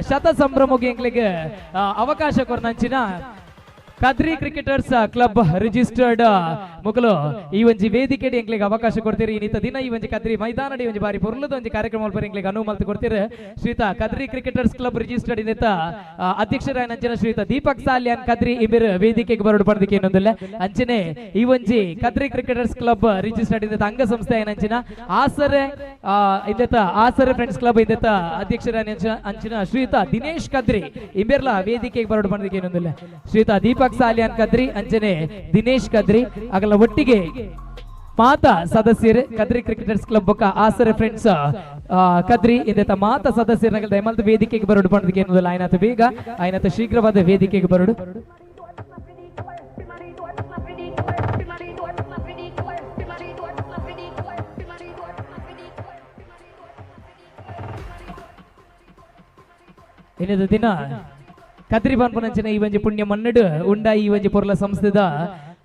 ಶತ ಸಂಭ್ರಮಕ್ಕೆ ಅವಕಾಶ ಕೊರ್ನಂಚಿನ ಕದ್ರಿ ಕ್ರಿಕೆಟರ್ಸ್ ಕ್ಲಬ್ ರಿಜಿಸ್ಟರ್ಡ್ ಮುಗಲು ಈ ಒಂಜಿ ವೇದಿಕೆಡಿ ಎಂಕ್ಲಿಗೆ ಅವಕಾಶ ಕೊಡ್ತೀರಿ. ಇನ್ನಿತ ದಿನ ಈ ಒಂದು ಕದ್ರಿ ಮೈದಾನಡಿ ಒಂಜಿ ಬಾರಿ ಪೊರ್ಲದ ಒಂದು ಕಾರ್ಯಕ್ರಮ ಎಂಕ್ಲಿಗೆ ಅನುವು ಮಲ್ತು ಕೊಡ್ತೀರಿ. ಶ್ರೀತ ಕದ್ರಿ ಕ್ರಿಕೆಟರ್ಸ್ ಕ್ಲಬ್ ರಿಜಿಸ್ಟರ್ಡ್ ಇಂದಿತ ಅಧ್ಯಕ್ಷರಾಯನಂಚಿನ ಶ್ರೀತ ದೀಪಕ್ ಸಾಲ್ಯಾನ್ ಕದ್ರಿ ಇಬ್ಬರು ವೇದಿಕೆಗೆ ಬರೋಡ್ ಪಡೆದಕ್ಕೆ ಇನ್ನೊಂದಿಲ್ಲ. ಅಂಚನೆ ಈ ಒಂಜಿ ಕದ್ರಿ ಕ್ರಿಕೆಟರ್ಸ್ ಕ್ಲಬ್ ರಿಜಿಸ್ಟರ್ಡ್ ಇಂದಿತ ಅಂಗಸಂಸ್ಥೆ ಏನಂಚಿನ ಆಸರೆ ಆ, ಇಂದಿತ ಆಸರೆ ಫ್ರೆಂಡ್ಸ್ ಕ್ಲಬ್ ಇಂದಿತ ಅಧ್ಯಕ್ಷರ ಅಂಚಿನ ಶ್ರೀತ ದಿನೇಶ್ ಕದ್ರಿ ಇಂಬೆರ್ಲ ವೇದಿಕೆಗೆ ಬರಡು ಪಡೆದಕ್ಕೆ ಇನ್ನೊಂದಿಲ್ಲ. ಶ್ರೀತ ದೀಪಕ್ ಸಾಲ್ಯಾನ್ ಕದ್ರಿ, ಅಂಜನೆ ದಿನೇಶ್ ಕದ್ರಿ. ಆಗಲ ಒಟ್ಟಿಗೆ ಮಾತ ಸದಸ್ಯರು, ಕದ್ರಿ ಕ್ರಿಕೆಟರ್ಸ್ ಕ್ಲಬ್ ಬೊಕ್ಕ ಆಸರೆ ಫ್ರೆಂಡ್ಸ್ ಕದ್ರಿ ಇಂದೆತ ಮಾತ ಸದಸ್ಯರ ದಯಮಲ್ತ ವೇದಿಕೆಗೆ ಬರೋಡು ಪಡೆದಕ್ಕೆ ಎನ್ನುವುದಿಲ್ಲ ಆಯ್ನಾತ ಬೇಗ. ಆಯ್ನಾತ ಶೀಘ್ರವಾದ ವೇದಿಕೆಗೆ ಬರೋಡು. ದಿನ ಕದ್ರಿ ಬಾನ್ಪನಂಚಿನ ಈ ಒಂಜಿ ಪುಣ್ಯ ಮನ್ನಡು ಉಂಡ ಈ ಒಂಜಿ ಪೊರ್ಲ ಸಂಸ್ಥೆದ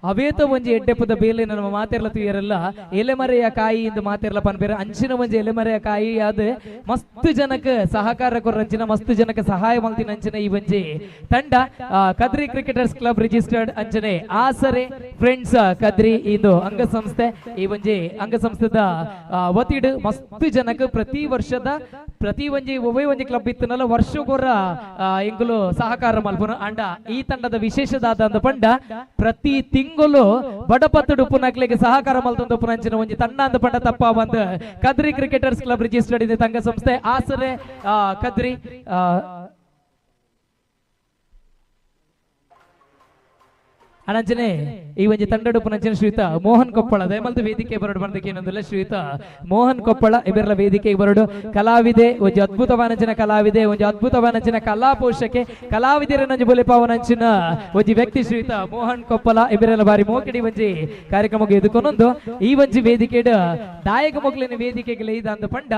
ಅವೇತ ಒಂಜಿ ಎಡ್ಡೆಪ್ಪದ ಬೇಲೆ ನಮ್ಮ ಮಾತೆರ್ಲ ತುಯರೆಲ್ಲ ಎಲೆಮರೆಯ ಕಾಯಿ ಇಂದು ಮಾತೆರ್ಲ ಪನ್ಪೇರ, ಅಂಚಿನ ಒಂಜಿ ಎಲೆಮರೆಯ ಕಾಯಿ ಅದು ಮಸ್ತ್ ಜನಕ್ಕೆ ಸಹಕಾರ ಕೊರಂಚಿನ ಮಸ್ತ್ ಜನಕ್ಕೆ ಸಹಾಯ ಮಲ್ತಿನ ಅಂಚಿನ ಈ ಒಂಜಿ ತಂಡ. ಕದ್ರಿ ಕ್ರಿಕೆಟರ್ಸ್ ಕ್ಲಬ್ ರಿಜಿಸ್ಟರ್ಡ್ ಅಂಚನೆ ಆಸರೆ ಫ್ರೆಂಡ್ಸ್ ಕದ್ರಿ ಇದು ಅಂಗಸಂಸ್ಥೆ. ಈ ಒಂಜಿ ಅಂಗಸಂಸ್ಥೆದ ವತಿಡು ಮಸ್ತ್ ಜನಕ್ಕೆ ಪ್ರತಿ ವರ್ಷದ, ಪ್ರತಿ ಒಂಜಿ ಒಬ್ಬ ಒಂಜಿ ಕ್ಲಬ್ ಇತ್ತನಲ್ಲ ವರ್ಷಗೊರ ಎಂಗುಲು ಸಹಕಾರ ಮಲ್ಪುನ ಅಂಡ. ಈ ತಂಡದ ವಿಶೇಷದಾದ ಪಂಡ ಪ್ರತಿ ಬಡಪತ್ತುಡು ಪುನಕ್ಲೆಗೆ ಸಹಕಾರ ಮಲ್ತೊಂದು ಪುನಂಚಿನ ಒಂಜಿ ತಂಡ ಅಂದ ಪಂಡ ತಪ್ಪ ಬಂದು. ಕದ್ರಿ ಕ್ರಿಕೆಟರ್ಸ್ ಕ್ಲಬ್ ರಿಜಿಸ್ಟರ್ಡ್ ಇದೆ ತಂಗ ಸಂಸ್ಥೆ ಆಸರೆ ಕದ್ರಿ ಆ, ಅನಂಚನೆ ಈ ಒಂಜಿ ತಂಡಡು ನಂಚಿನ ಶ್ರೀತ ಮೋಹನ್ ಕೊಪ್ಪಳ ದಯಮಲ್ದು ವೇದಿಕೆ ಬರಡು ಬಂದಕ್ಕೆ ಏನೊಂದಿಲ್ಲ ಶ್ರೀತ ಮೋಹನ್ ಕೊಪ್ಪಳ ಇಬ್ಬರಲ್ಲ ವೇದಿಕೆಗೆ ಬರಡು. ಕಲಾವಿದೆ ಒಂಜಿ ಅದ್ಭುತವಾನಂಚಿನ ಕಲಾವಿದೆ ಒಂಜಿ ಅದ್ಭುತವಾನಂಚಿನ ಕಲಾ ಪೋಷಕೆ ಕಲಾವಿದರನಂಜಿ ಬೊಲಿಪಾವನಂಚಿನ ಒಂಜಿ ವ್ಯಕ್ತಿ ಶ್ರೀತ ಮೋಹನ್ ಕೊಪ್ಪಳ ಇವೆಲ್ಲ ಬಾರಿ ಮೋಕಿಡಿ ಒಂಜಿ ಕಾರ್ಯಕ್ರಮಕ್ಕೆ ಎದುಕೊಂಡೊಂದು ಈ ಒಂಜಿ ವೇದಿಕೆಡ್ ದಾಯಕ ಮೊಗ್ಲಿನ ವೇದಿಕೆಗೆ ಲೈದ ಪಂಡ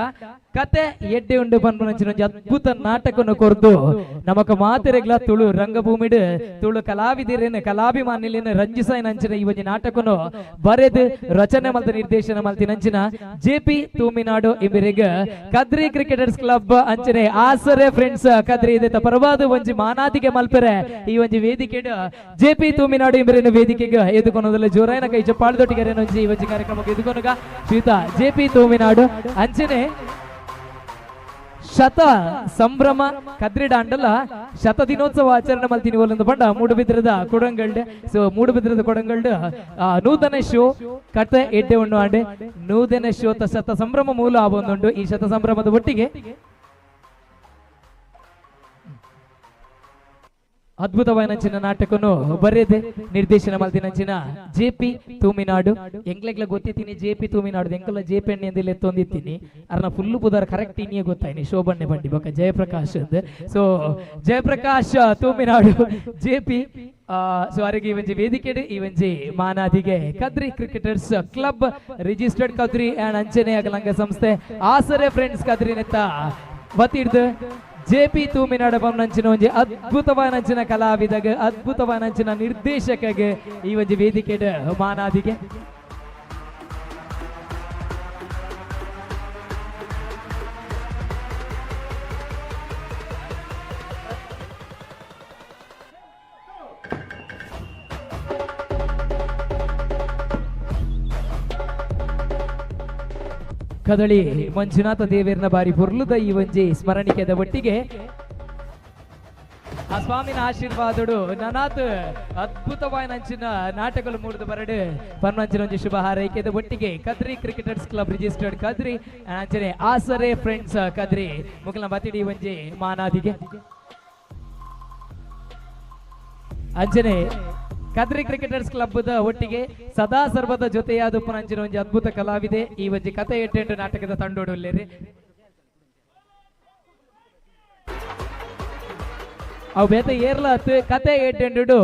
ಕತೆ ಎಡ್ಡೆ ಉಂಡೆ ಪನ್ಪುನಂಚಿನ ಒಂಜಿ ಅದ್ಭುತ ನಾಟಕವನ್ನು ಕೊರ್ದು ನಮಕ ಮಾತೆರೆಗ್ಲ ತುಳು ರಂಗಭೂಮಿಡ್, ತುಳು ಕಲಾವಿದಿರೇನ, ಕಲಾಭಿಮಾನಿಲಿನ ರಂಜಿಸಾಯ್ ನಂಚಿನ ಈ ಒಂಜಿ ನಾಟಕನು ಬರೆದು ರಚನೆ ಮಲ್ತ ನಿರ್ದೇಶನ ಮಲ್ತಿ ನಂಚಿನ ಜೆ ಪಿ ತೂಮಿನಾಡು ಇಬ್ಬರಿಗ ಕದ್ರಿ ಕ್ರಿಕೆಟರ್ಸ್ ಕ್ಲಬ್ ಅಂಚನೆ ಆಸರೆ ಫ್ರೆಂಡ್ಸ್, ಕದ್ರಿ ಇದೆ ಪರವಾದ ಒಂಜಿ ಮಾನಾದಿಗೆ ಮಲ್ಪರೆ ಈ ಒಂಜಿ ವೇದಿಕೆ ಜೆ ಪಿ ತೂಮಿನಾಡು ಇಬ್ಬರಿನ ವೇದಿಕೆಗೆ ಎದುಕೊನೋದಲ್ಲ ಜೋರಾಯನ ಕೈ ಚಪ್ಪಾಳದೊಟ್ಟಿಗೆ ಒಂಜಿ ಒಂಜಿ ಕಾರ್ಯಕ್ರಮಕ್ಕೆ ಎದುಕೊನಗ ಶ್ರೀಯುತ ಜೆ ಪಿ ತೂಮಿನಾಡು ಅಂಚನೆ ಶತ ಸಂಭ್ರಮ ಕದ್ರಿ ಶತ ದಿನೋತ್ಸವ ಆಚರಣೆ ಮಲ್ತೀನಿ ಒಂದು ಪಂಡ ಮೂಡುಬಿದ್ರದ ಕೊಡಂಗಲ್ಡ್. ಸೊ ಮೂಡುಬಿದ್ರದ ಕೊಡಂಗಲ್ಡ್ ನೂತನ ಶೋ ಕತೆ ಎಡ್ಡೆ ಉಣ್ಣು ಆಂಡೆ. ನೂತನ ಶೋ ಶತ ಸಂಭ್ರಮ ಮೂಲ ಆವೊಂದುಂಡು ಈ ಶತ ಸಂಭ್ರಮದ ಒಟ್ಟಿಗೆ ಅದ್ಭುತವಾದ ನಾಟಕನು ಬರೆದೆ. ನಿರ್ದೇಶನ ಮಲ್ತಿನಂಚಿನ ಜೆ ಪಿ ತೂಮಿನಾಡು. ಎಂಗ್ಲೆಗ್ಲ ಗೊತ್ತಿತ್ತೀನಿ ಜೆ ಪಿ ತೂಮಿನಾಡು. ಎಂಕಲ್ಲ ಜೆ ಪಿ ಎಣ್ಣೆ ಅಂದಿಲ್ಲ ಎತ್ತೊಂದಿತ್ತೀನಿ ಅರ್ನ ಫುಲ್ಲು ಪುದಾರ ಕರೆಕ್ಟ್ ಇನ್ನೇ ಗೊತ್ತಾಯ್ನಿ ಶೋಭಣ್ಣೆ ಬಂಡಿ ಬೊಕ್ಕ ಜಯಪ್ರಕಾಶ್ ಸೊ Jayaprakash, Thuminadu, J P so ಅವರಿಗೆ ಈ ಒಂಜಿ ವೇದಿಕೆ ಈ ಒಂಜಿ ಮಾನಾದಿಗೆ Kadri cricketers club registered Kadri and ಅಂಚನೆ ಅಗಲಂಗ ಸಂಸ್ಥೆ ಆಸರೆ ಫ್ರೆಂಡ್ಸ್ ಕದ್ರಿ ನೆತ್ತ. ವತಿಡ್ದು ಜೆ ಪಿ ತೂಮಿನಾಡ ನಂಚಿನ ಒಂಜಿ ಅದ್ಭುತವಾನಂಚಿನ ಕಲಾವಿದಗ ಅದ್ಭುತವಾನಂಚಿನ ನಿರ್ದೇಶಕಗೆ ಈ ಒಂಜಿ ವೇದಿಕೆ ಮಾನಾದಿಗೆ ಕದಳಿ ಮಂಜುನಾಥ ದೇವೇರ್ನ ಬಾರಿ ಬುರ್ಲುದ ಈ ಒಂಜಿ ಸ್ಮರಣಿಕೆದ ಒಟ್ಟಿಗೆ ಆ ಸ್ವಾಮಿನ ಆಶೀರ್ವಾದಡು ನನಾತ್ ಅದ್ಭುತವಾದ ಅಂಚಿನ ನಾಟಕಗಳು ಮೂಡಿದ ಬರಡು. ಪನ್ನಂಚಿನ ಒಂಜಿ ಶುಭ ಹಾರೈಕೆದ ಒಟ್ಟಿಗೆ Kadri cricketers club registered Kadri ಅಂಚನೆ ಆಸರೆ ಫ್ರೆಂಡ್ಸ್ ಕದ್ರಿ. ಮುಗಲ ಬತಿಡಿ ಒಂಜಿ ಮಾನಾದಿಗೆ. ಅಂಚನೆ ಕದ್ರಿ ಕ್ರಿಕೆಟರ್ಸ್ ಕ್ಲಬ್ ದ ಒಟ್ಟಿಗೆ ಸದಾ ಸರ್ವದ ಜೊತೆಯಾದ ಪುನಂಚಿನ ಒಂಜಿ ಅದ್ಭುತ ಕಲಾವಿದೆ. ಈ ಒಂಜಿ ಕತೆ ಎಟ್ಟೆಂಟು ನಾಟಕದ ತಂಡೋಡೊಲ್ಲೇರಿ. ಅವು ಬೇತ ಏರ್ಲ ಹತ್ತು ಕತೆ ಎಟ್ಟೆಂಡು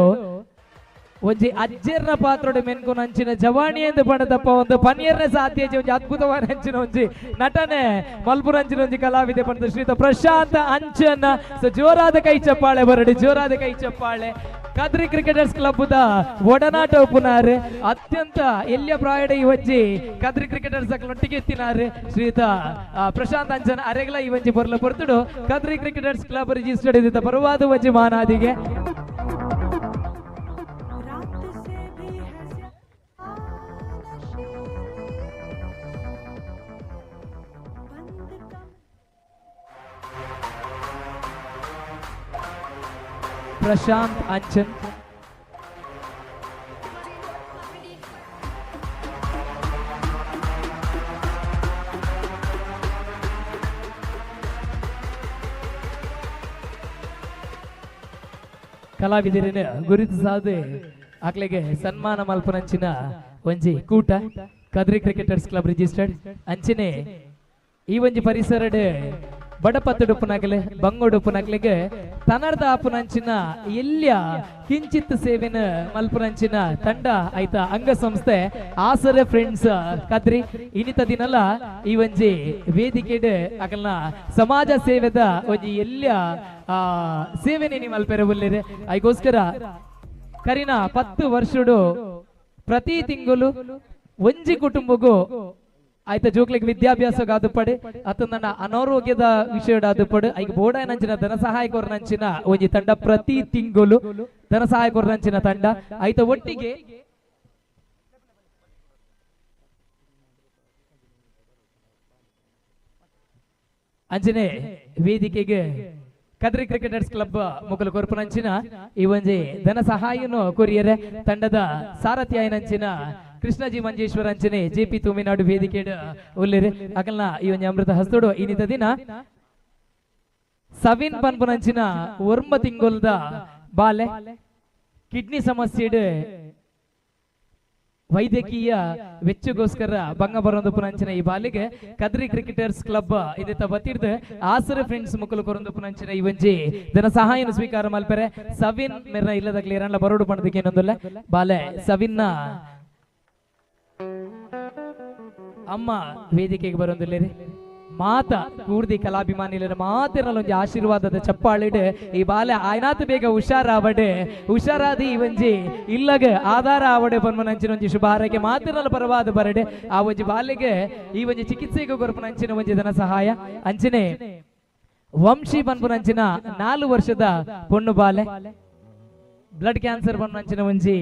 ಒಂಜಿ ಅಜ್ಜರ್ನ ಪಾತ್ರೋಡು ಮೆನ್ಕೊಂಡು ಅಂಚಿನ ಜವಾಣಿ ಎಂದು ಪಣದಪ್ಪ ಒಂದು ಪನ್ನೀರ್ನ ಸಾಧ್ಯ ಒಂಜಿ ಅದ್ಭುತವಾದ ಅಂಚಿನ ಒಂಜಿ ನಟನೆ. ಮಲ್ಪುರ ಅಂಚಿನ ಒಂಜಿ ಕಲಾವಿದೆ ಪಡೆದ ಶ್ರೀತ ಪ್ರಶಾಂತ ಅಂಚನ ಸೊ ಜೋರಾದ ಕೈ ಚಪ್ಪಾಳೆ ಬರಡಿ, ಜೋರಾದ ಕೈ ಚಪ್ಪಾಳೆ. ಕದ್ರಿ ಕ್ರಿಕೆಟರ್ಸ್ ಕ್ಲಬ್ ದ ಒಡನಾಟ ಉಪುನಾರ್ ಅತ್ಯಂತ ಎಲ್ಲಿಯ ಪ್ರಾಯಡ ಇವಜ್ಜಿ ವಜ್ಜಿ ಕದ್ರಿ ಕ್ರಿಕೆಟರ್ಸ್ ಒಟ್ಟಿಗೆ ಎತ್ತಿನಾರ್ ಶ್ರೀತಾ ಪ್ರಶಾಂತ್ ಅಂಜನ್ ಅರೆಗ್ಲ ಇವಂಜಿ ಬರಲು ಬರ್ತಿಡು. ಕದ್ರಿ ಕ್ರಿಕೆಟರ್ಸ್ ಕ್ಲಬ್ ರಿಜಿಸ್ಟರ್ಡ್ ಇದ್ದ ಪರವಾದ ವಜ್ಜಿ ಮಾನಾದಿಗೆ. ಪ್ರಶಾಂತ್ ಅಂಚನ್. ಕಲಾವಿದರಿನ ಗುರುತಿಸಾದೆ ಆಕ್ಲೆಗೆ ಸನ್ಮಾನ ಮಲ್ಪನಂಚಿನ ಒಂಜಿ ಕೂಟ, ಕದ್ರಿ ಕ್ರಿಕೆಟರ್ಸ್ ಕ್ಲಬ್ ರಿಜಿಸ್ಟರ್ಡ್ ಅಂಚನೆ ಈ ಒಂಜಿ ಪರಿಸರಡ್ ಬಡಪತ್ತುಡುಪ್ಪುನಗಲೆ ಬಂಗೋಡುಪ್ಪುನಗ್ಲೆಗೆ ತನರ್ದ ಆಪುನಂಚಿನ ಎಲ್ಯ ಕಿಂಚಿತ್ ಸೇವೆನ ಮಲ್ಪುನಂಚಿನ ತಂಡ ಐತ ಅಂಗಸಂಸ್ಥೆ. ಆಸರೆ ಫ್ರೆಂಡ್ಸ್ ಕದ್ರಿ, ಇನಿತ ದಿನಲ ಈ ಒಂಜಿ ವೇದಿಕೆಡ್ ಅಗಲ್ನ ಸಮಾಜ ಸೇವೆದ ಒಂಜಿ ಎಲ್ಯ ಆ, ಸೇವೆನೆ ನೀವು ಮಲ್ಪೆರೆ ಬಲ್ಲಿರೆ ಅದಕ್ಕೋಸ್ಕರ ಕರಿನ ಪತ್ತು ವರ್ಷಡು ಪ್ರತಿ ತಿಂಗಳು ಒಂಜಿ ಕುಟುಂಬಗೂ ಆಯ್ತಾ ಜೋಕ್ಲಿಗೆ ವಿದ್ಯಾಭ್ಯಾಸ ಆದುಪಡೆ ಅತ್ತು ನನ್ನ ಅನಾರೋಗ್ಯದ ವಿಷಯ ಆದುಪಡು ಐಕ್ ಬೋಡ ನಂಚಿನ ಧನ ಸಹಾಯಕರು ನಂಚಿನ ಒಂಜಿ ತಂಡ ಪ್ರತಿ ತಿಂಗಳು ಧನ ಸಹಾಯಕರು ನಂಚಿನ ತಂಡ. ಆಯ್ತಾ, ಒಟ್ಟಿಗೆ ಅಂಜನೆ ವೇದಿಕೆಗೆ ಕದ್ರಿ ಕ್ರಿಕೆಟರ್ಸ್ ಕ್ಲಬ್ ಮುಗಲು ಕೊರ್ಪುನಂಚಿನ ಈ ಒಂಜಿ ಧನ ಸಹಾಯನು ಕೊರಿಯರೆ ತಂಡದ ಸಾರಥಿ ಆಯ್ನಂಚಿನ ಕೃಷ್ಣಜಿ ಮಂಜೇಶ್ವರ ಅಂಚನೆ, ಜೆ ಪಿ ತುಮಿನಾಡು ವೇದಿಕೆ ಉಲ್ಲೇರಿ. ಅಕಲ್ನ ಈ ಒಂದು ಅಮೃತ ಹಸ್ತೋಡು ಇನ್ನಿತ ದಿನ ಸವಿನ್ ಪನ್ಪುನಂಚಿನ ಒರ್ಮ ತಿಂಗೊಲ್ದ ಬಾಲೆ ಕಿಡ್ನಿ ಸಮಸ್ಯೆ ವೈದ್ಯಕೀಯ ವೆಚ್ಚಗೋಸ್ಕರ ಭಂಗ ಬರೋದು ಪುನಂಚಿನ ಈ ಬಾಲಿಗೆ. ಕದ್ರಿ ಕ್ರಿಕೆಟರ್ಸ್ ಕ್ಲಬ್ ಇದೆತ ಬತ್ತಿರ್ದು ಆಸರ ಫ್ರೆಂಡ್ಸ್ ಮುಕ್ಕಲು ಕೊರೊಂದು ಪುನಂಚಿನ ಈ ಒಂಜಿ ಧನ ಸಹಾಯನ ಸ್ವೀಕಾರ ಮಲ್ಪೆರೆ. ಸವಿನ್ ಮೆರ್ನ ಇಲ್ಲದ ಕ್ಲಿಯರ್ ಬರೋಡು ಪಣದಕ್ಕೆ ಇನ್ನೊಂದಲ್ಲ. ಬಾಲೆ ಸವಿನ್ನ ಅಮ್ಮ ವೇದಿಕೆಗೆ ಬರೋದಿಲ್ಲ ಮಾತ ಕೂರ್ದಿ ಕಲಾಭಿಮಾನಿಲರ ಮಾತಿರಲ್ಲ ಒಂಜಿ ಆಶೀರ್ವಾದದ ಚಪ್ಪಾಳಿಡೆ. ಈ ಬಾಲೆ ಆಯ್ನಾತ್ ಬೇಗ ಹುಷಾರಾವಡೆ. ಹುಷಾರಾದಿ ಈ ಒಂಜಿ ಇಲ್ಲಗ ಆಧಾರ ಆವಡೆ ಪನ್ಮನಂಚಿನ ಒಂಜಿ ಶುಭ ಆರೈಕೆ ಮಾತಿರಲ್ಲ ಪರವಾದ ಬರಡೆ. ಆ ಒಂಜಿ ಬಾಲೆಗೆ, ಈ ಒಂಜಿ ಚಿಕಿತ್ಸೆಗೆ ಗೊರಪನಂಚಿನ ಒಂಜಿ ಧನ ಸಹಾಯ. ಅಂಚನೆ ವಂಶಿ ಪನ್ಪುನಂಚಿನ ನಾಲ್ಕು ವರ್ಷದ ಪೊಣ್ಣು ಬಾಲೆ. ಬ್ಲಡ್ ಕ್ಯಾನ್ಸರ್ ಪನ್ಪುನಂಚಿನ ಒಂಜಿ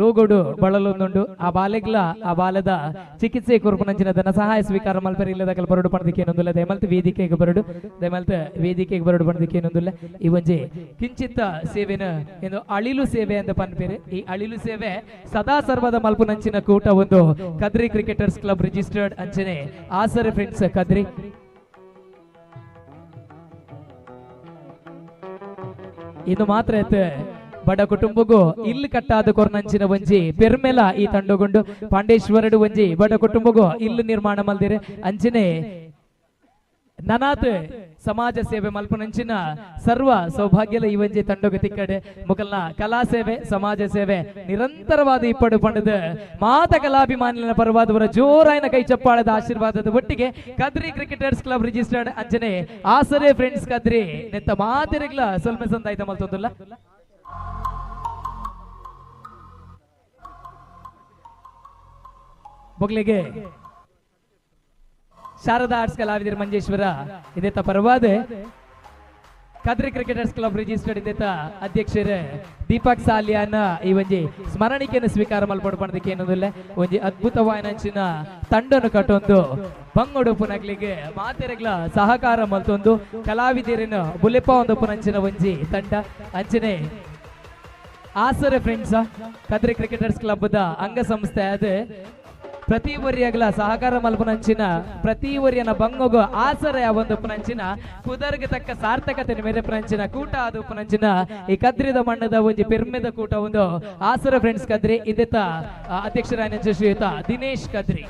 ರೋಗೋಡು ಬಳಲೊಂದುಂಡು. ಆ ಬಾಲೆಗ್ಲ, ಆ ಬಾಲದ ಚಿಕಿತ್ಸೆ ಕೊರ್ಪುನಂಚಿನ ಧನ ಸಹಾಯ ಸ್ವೀಕಾರ ಮಲ್ಪರಿ ಇಲ್ಲದ ಕಲ್ ಬರಡು ಪಣದಕ್ಕೆ ಏನೊಂದಿಲ್ಲ ದಯಮಲ್ತ ವೇದಿಕೆಗೆ ಬರಡು. ದಯಮಲ್ತ ವೇದಿಕೆಗೆ ಬರಡು ಪಣದಕ್ಕೆ ಏನೊಂದಿಲ್ಲ ಈ ಕಿಂಚಿತ್ತ ಸೇವೆನ ಏನು ಅಳಿಲು ಸೇವೆ ಅಂತ ಪನ್ಪೇರೆ. ಈ ಅಳಿಲು ಸೇವೆ ಸದಾ ಸರ್ವದ ಮಲ್ಪುನಂಚಿನ ಕೂಟ ಒಂದು ಕದ್ರಿ ಕ್ರಿಕೆಟರ್ಸ್ ಕ್ಲಬ್ ರಿಜಿಸ್ಟರ್ಡ್ ಅಂಚನೆ ಆಸರೆ ಫ್ರೆಂಡ್ಸ್ ಕದ್ರಿ. ಇದು ಮಾತ್ರ ಐತೆ ಬಡ ಕುಟುಂಬಗೂ ಇಲ್ಲಿ ಕಟ್ಟಾದ ಕೊರ್ನಂಚಿನ ಒಂಜಿ ಪೆರ್ಮೆಲ ಈ ತಂಡಗೊಂಡು, ಪಾಂಡೇಶ್ವರಡು ಒಂಜಿ, ಬಡ ಕುಟುಂಬಗೂ ಇಲ್ಲಿ ನಿರ್ಮಾಣ ಮಲ್ದಿರೆ. ಅಂಚಿನ ನನಾತ್ ಸಮಾಜ ಸೇವೆ ಮಲ್ಪನಂಚಿನ ಸರ್ವ ಸೌಭಾಗ್ಯಲ ಈ ಒಂಜಿ ತಂಡಗ ತಿಕ್ಕಡೆ. ಮುಗಲ್ನ ಕಲಾ ಸೇವೆ, ಸಮಾಜ ಸೇವೆ ನಿರಂತರವಾದ ಇಪ್ಪಡು ಪಂಡದ ಮಾತ ಕಲಾಭಿಮಾನಿನ ಪರವಾದವರ ಜೋರಾಯಿನ ಕೈ ಚಪ್ಪಾಳದ ಆಶೀರ್ವಾದದ ಒಟ್ಟಿಗೆ ಕದ್ರಿ ಕ್ರಿಕೆಟರ್ಸ್ ಕ್ಲಬ್ ರಿಜಿಸ್ಟರ್ಡ್ ಅಂಜನೆ, ಆಸರೆ ಫ್ರೆಂಡ್ಸ್ ಕದ್ರಿ, ನೆತ್ತ ಮಾತಿರಗ್ಲ ಸ್ವಲ್ಪ ಸಂದಾಯ್ತ ಮಲ್ತೊಂದುಲ್ಲ. ಬೊಗ್ಲಿಗೆ. ಶಾರದಾ ಆರ್ಟ್ಸ್ ಕಲಾವಿದರು ಮಂಜೇಶ್ವರ ಇದೇತ ಪರವಾದೆ. ಕದ್ರಿ ಕ್ರಿಕೆಟರ್ಸ್ ಕ್ಲಬ್ ರಿಜಿಸ್ಟರ್ಡ್ ಇದೇತ ಅಧ್ಯಕ್ಷರೇ ದೀಪಕ್ ಸಾಲಿಯಾನ. ಈ ಒಂಜಿ ಸ್ಮರಣಿಕೆಯನ್ನು ಸ್ವೀಕಾರ ಮಲ್ಪಡ್ಪಣದಕ್ಕೆ ಏನೋದಿಲ್ಲ. ಒಂಜಿ ಅದ್ಭುತವಾಯಿನಂಚಿನ ತಂಡನ್ನು ಕಟ್ಟೊಂದು. ಬಂಗೋಡು ಪುನಗ್ಲಿಗೆ ಮಾತೆರೆಗ್ಲ ಸಹಕಾರ ಮಲ್ತೊಂದು. ಕಲಾವಿದರಿನ ಬುಲೆಪ್ಪ ಒಂದು ಪುನಂಚಿನ ಒಂಜಿ ತಂಡ. ಅಂಚನೆ Asare friends Kadri cricketers club the ಅಂಗಸಂಸ್ಥೆ ಅದು ಪ್ರತಿ ವರ್ಯಗಳ ಸಹಕಾರ ಮಲ್ಪನಂಚಿನ ಪ್ರತಿ ವರ್ಯನ ಬಂಗೊಗು ಆಸರೆ ಒಂದು ಪುನಂಚಿನ ಕುದರ್ಗೆ ತಕ್ಕ ಸಾರ್ಥಕತೆ ಮೇಲೆ ಕೂಟ ಅದು ಪುನಂಚಿನ ಈ ಕದ್ರಿದ ಮಣ್ಣದ ಒಂಜಿ ಪೆರ್ಮೆದ ಕೂಟ ಒಂದು ಆಸರ ಫ್ರೆಂಡ್ಸ್ ಕದ್ರಿ ಇದೆತ್ತ ಆ, ಅಧ್ಯಕ್ಷರಾಯನ ಶ್ರೀಯುತ ದಿನೇಶ್ ಕದ್ರಿ.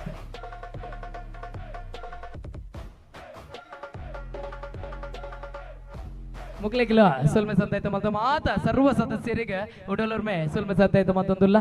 ಮುಗ್ಲಿಗಿಲ್ಲ ಸುಲ್ಮೆ ಸಂತಾಯ್ತು ಮತ್ತು ಮಾತ ಸರ್ವ ಸದಸ್ಯರಿಗೆ ಉಡಲೂರ್ಮೆ ಸುಲ್ಮೆ ಸಂತಾಯ್ತು ಮತ್ತೊಂದುಲ್ಲ.